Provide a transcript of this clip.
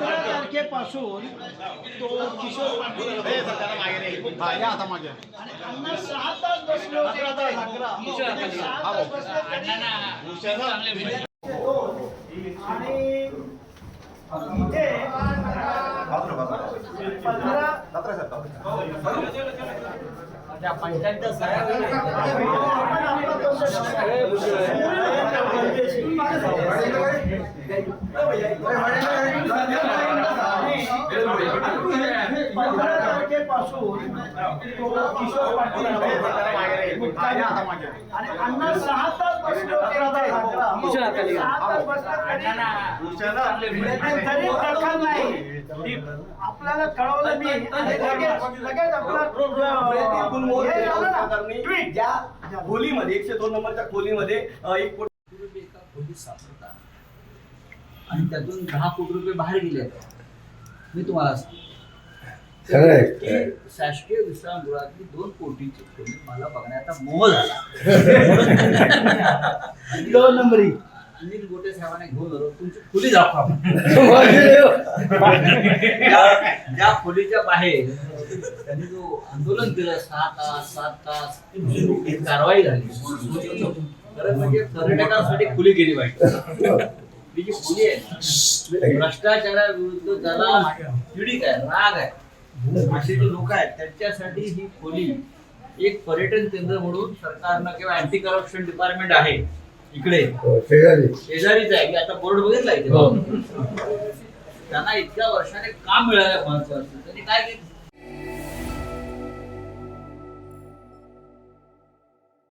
तारखेपासून तो किशोर पाटील आणि अण्णा सहा तास बसले होते आता अकरा. सहा तास बसले तरी. आणि इथे पंधरा पंधरा 哎不是 तारखेपासून तो किशोर पाटील आणि अण्णा सहा तास बसले होते. आता अकरा. सहा तास बसले तरी- तरी दखल नाही. आपल्याला कळवलं मी. लगेच लगेच आपला खोलीमध्ये एकशे दोन नंबरच्या खोलीमध्ये एक कोटी खोलीत सापडतात आणि त्यातून दहा कोटी रुपये बाहेर गेले मी तुम्हाला खरं आहे. शासकीय विश्रामगृहातली दोन कोटीची खोली मला बघण्याचा मोह झाला दोन नंबरी. अनिल गोटे साहेबांना घेऊन आलो. तुमची खोली दाखवा. ज्या खोलीच्या बाहेर त्यांनी जो आंदोलन केलं सहा तास सात तास एक कारवाई झाली. खरं म्हणजे पर्यटकांसाठी खुली गेली पाहिजे ही जी खोली आहे भ्रष्टाचाराविरुद्ध ज्याला पीडित आहे राग आहे. असे जे लोक आहेत त्यांच्यासाठी ही खोली एक पर्यटन केंद्र म्हणून सरकारनं किंवा अँटी करप्शन डिपार्टमेंट आहे इकडे. हो, शेजारी. शेजारीच आहे. की आता बोर्ड बघितला इथे. हो. त्यांना इतक्या वर्षाने काम मिळालं महत्वाचं? त्यांनी काय केलं?